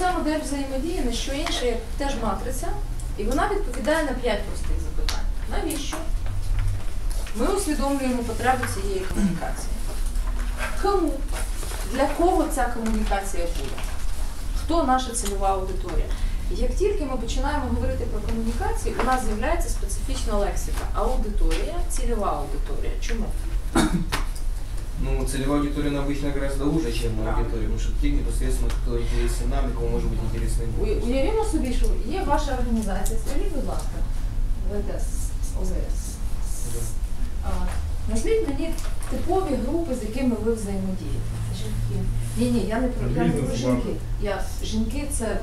ця модель взаємодії не що інше, як теж матриця, і вона відповідає на п'ять простих запитань. Навіщо? Ми усвідомлюємо потребу цієї комунікації. Кому? Для кого ця комунікація буде? Хто наша цільова аудиторія? Як тільки ми починаємо говорити про комунікацію, у нас з'являється специфічна лексика. Аудиторія, цільова аудиторія. Чому? Ну, целевая аудитория, она обычно гораздо уже, чем Да. аудитория, потому что те непосредственно, кто интересен нам, и кому может быть интересны мы. У- Уявімо собі, що є ваша організація. Скажіть, будь ласка, ВТС, ОВС. Да. А, Назвіть мені типові групи, з якими ви взаємодієте. Жінки. Ні, ні, я не про я не про Бізнес, жінки. Я жінки це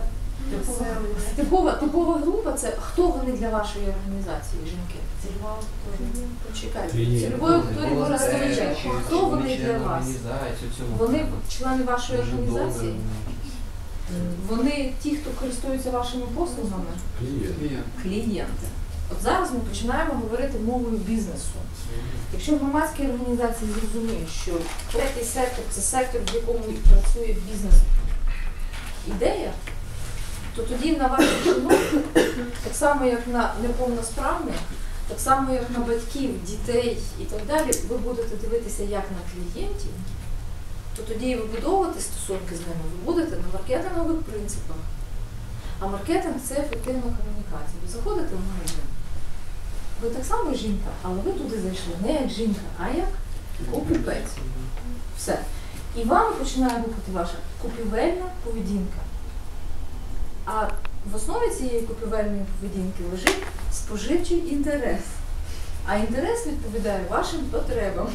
типова, типова група. Це хто вони для вашої організації? Жінки. Цільова аудиторія. Почекайте. Ви розкажете. Хто вони для вас? Вони члени вашої організації? Вони ті, хто користуються вашими послугами? Клієнти. От зараз ми починаємо говорити мовою бізнесу. Якщо громадські організації зрозуміють, що третій сектор це сектор, в якому працює бізнес ідея, то тоді на ваших жінок, так само як на неповносправних, так само як на батьків, дітей і так далі, ви будете дивитися як на клієнтів, то тоді і вибудовувати стосунки з ними ви будете на маркетингових принципах. А маркетинг це ефективна комунікація. Ви заходите в магазин. Ви так само жінка, але ви туди зайшли не як жінка, а як покупець. Все. І вам починає рухати ваша купівельна поведінка. А в основі цієї купівельної поведінки лежить споживчий інтерес. А інтерес відповідає вашим потребам.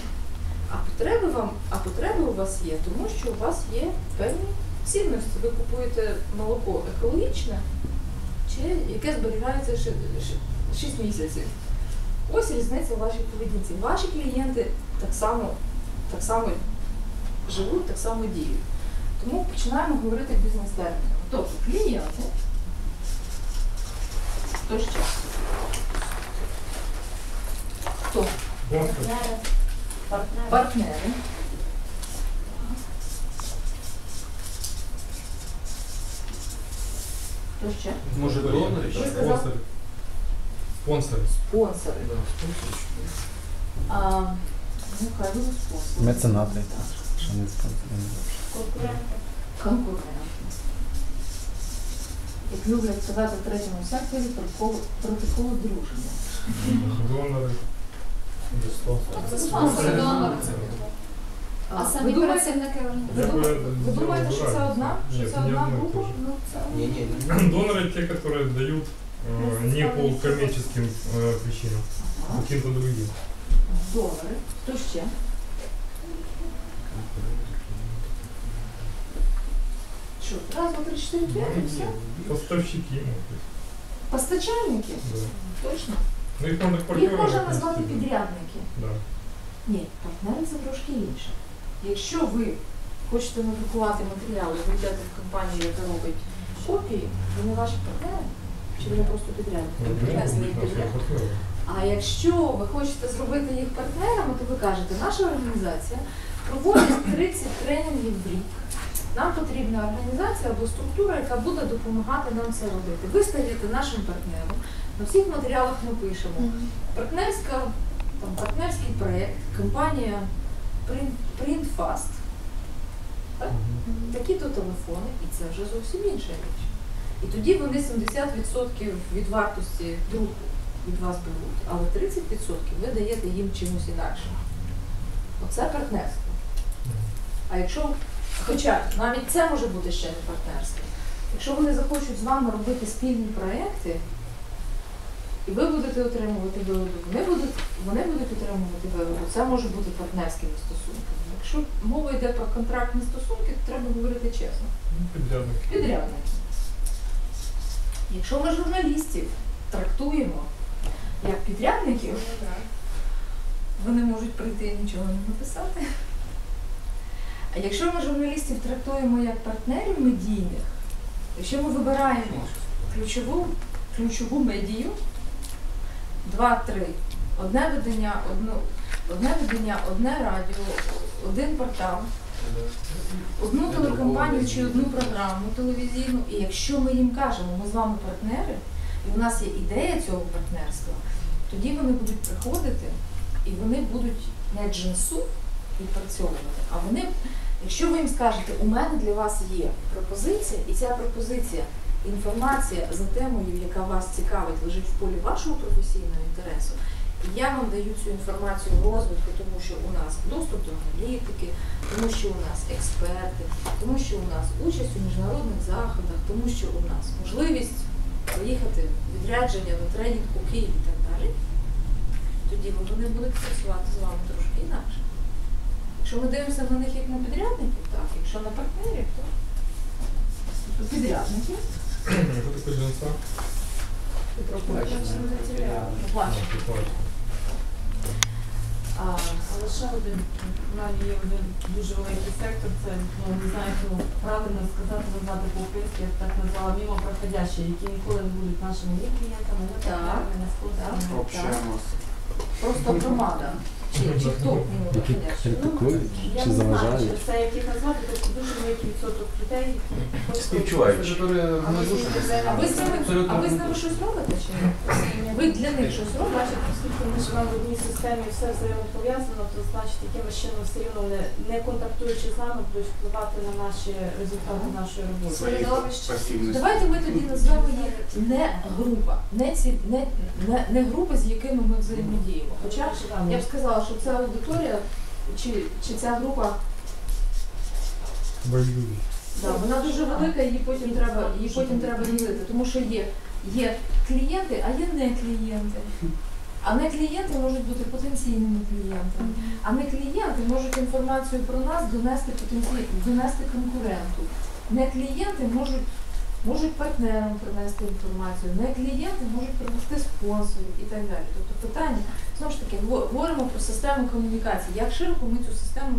А потреби вам, а потреби у вас є, тому що у вас є певні цінності. Ви купуєте молоко екологічне, чи яке зберігається 6 місяців. Ось різниця в вашій поведінці. Ваші клієнти так само, так само живуть, так само діють. Тому починаємо говорити бізнес-термінами. Тобто клієнти. Хто ще? Хто? Партнери. Хто ще? Може, донори? Ви сказали Спонсор. Спонсор. спонсори. Да, спонсор. А, ну, хай будуть спонсори. Меценати, що не спонсори. Конкуренти. Як люблять сказати в третьому секторі, протокол- протокол друження. Донори. Це спонсори, донори. А ви самі думаєте, працівники ви, Я дум- бы ви сделал думаєте, що це разницу. одна? Що Нет, це не одна одно и група? то же. Ну, це Не, не, не. Доноры те, которые дают э, не по коммерческим э, причинам, Ага. каким-то другим. Донори. Хто ще? Що? Раз, два, три, чотири, п'ять, і все? Поставщики, может. Постачальники? Да. Точно. Ну их надо к Їх можна назвати да. підрядники. Да. Ні, партнери це трошки інше. Якщо ви хочете надрукувати матеріали, ви йдете в компанію, яка робить копії, вони ваші партнери, чи вони просто підрядники? Ну, їх підрядники. А якщо ви хочете зробити їх партнерами, то ви кажете, наша організація проводить 30 тренінгів в рік. Нам потрібна організація або структура, яка буде допомагати нам це робити. Ви стаєте нашим партнером. На всіх матеріалах ми пишемо. Партнерська, там, партнерський проєкт, компанія Printfast. Так? Такі-то телефони, і це вже зовсім інша річ. І тоді вони 70% від вартості друку від вас беруть, але 30% ви даєте їм чимось інакшим. Оце партнерство. А якщо, хоча навіть це може бути ще не партнерство, якщо вони захочуть з вами робити спільні проекти, і ви будете отримувати вигоду, вони будуть, вони будуть отримувати вигоду, це може бути партнерськими стосунками. Якщо мова йде про контрактні стосунки, то треба говорити чесно. Ну, Подрядники. Підрядники. Якщо ми журналістів трактуємо як підрядників, вони можуть прийти і нічого не написати. А якщо ми журналістів трактуємо як партнерів медійних, якщо ми вибираємо? Ключову, ключову медію, два-три, одне видання, одну, одне видання, одне радіо, один портал, одну телекомпанію чи одну програму телевізійну, і якщо ми їм кажемо, ми з вами партнери, і у нас є ідея цього партнерства, тоді вони будуть приходити і вони будуть не джинсу відпрацьовувати, а вони, якщо ви їм скажете, у мене для вас є пропозиція, і ця пропозиція, інформація за темою, яка вас цікавить, лежить в полі вашого професійного інтересу, і я вам даю цю інформацію в розвитку, тому що у нас доступ до аналітики, тому що у нас експерти, тому що у нас участь у міжнародних заходах, тому що у нас можливість поїхати відрядження на тренінг у Київ і так далі, тоді вони будуть працювати з вами трошки інакше. Якщо ми дивимося на них як на підрядників, так, якщо на партнерів, то підрядники. А, Але ще один, в мене є один дуже великий сектор, це, ну, не знаю, як правильно сказати, назвати по-українськи, я б так назвала, мимо проходящі, які ніколи не будуть нашими ні клієнтами, ні Так. партнерами, ні спонсорами. Просто громада. Чи, чи хто мимо Які проходящий? критикують Я чи не знаю, заважають? це як їх назвати, тобто дуже великий відсоток людей. Співчуваючи. А ви з А ви з ними, щось робите чи ні? Ви для них щось робите? Бачите, оскільки ми живемо в одній системі, все взаємопов'язано, то значить якимось чином все рівно не, не контактуючи з нами, будуть впливати на наші результати нашої роботи. Давайте ми тоді назвемо їх не група, не ці не, не, не групи, з якими ми взаємодіємо. Хоча я б сказала, що ця аудиторія чи, чи ця група, Воюют. да, вона дуже велика, її потім треба, її потім треба ділити, тому що є, є клієнти, а є не клієнти. А не клієнти можуть бути потенційними клієнтами. А не клієнти можуть інформацію про нас донести потенційно, донести конкуренту. Не клієнти можуть, можуть партнерам принести інформацію, не клієнти можуть принести спонсорів і так далі. Тобто питання, знову ж таки, говоримо про систему комунікації. Як широко ми цю систему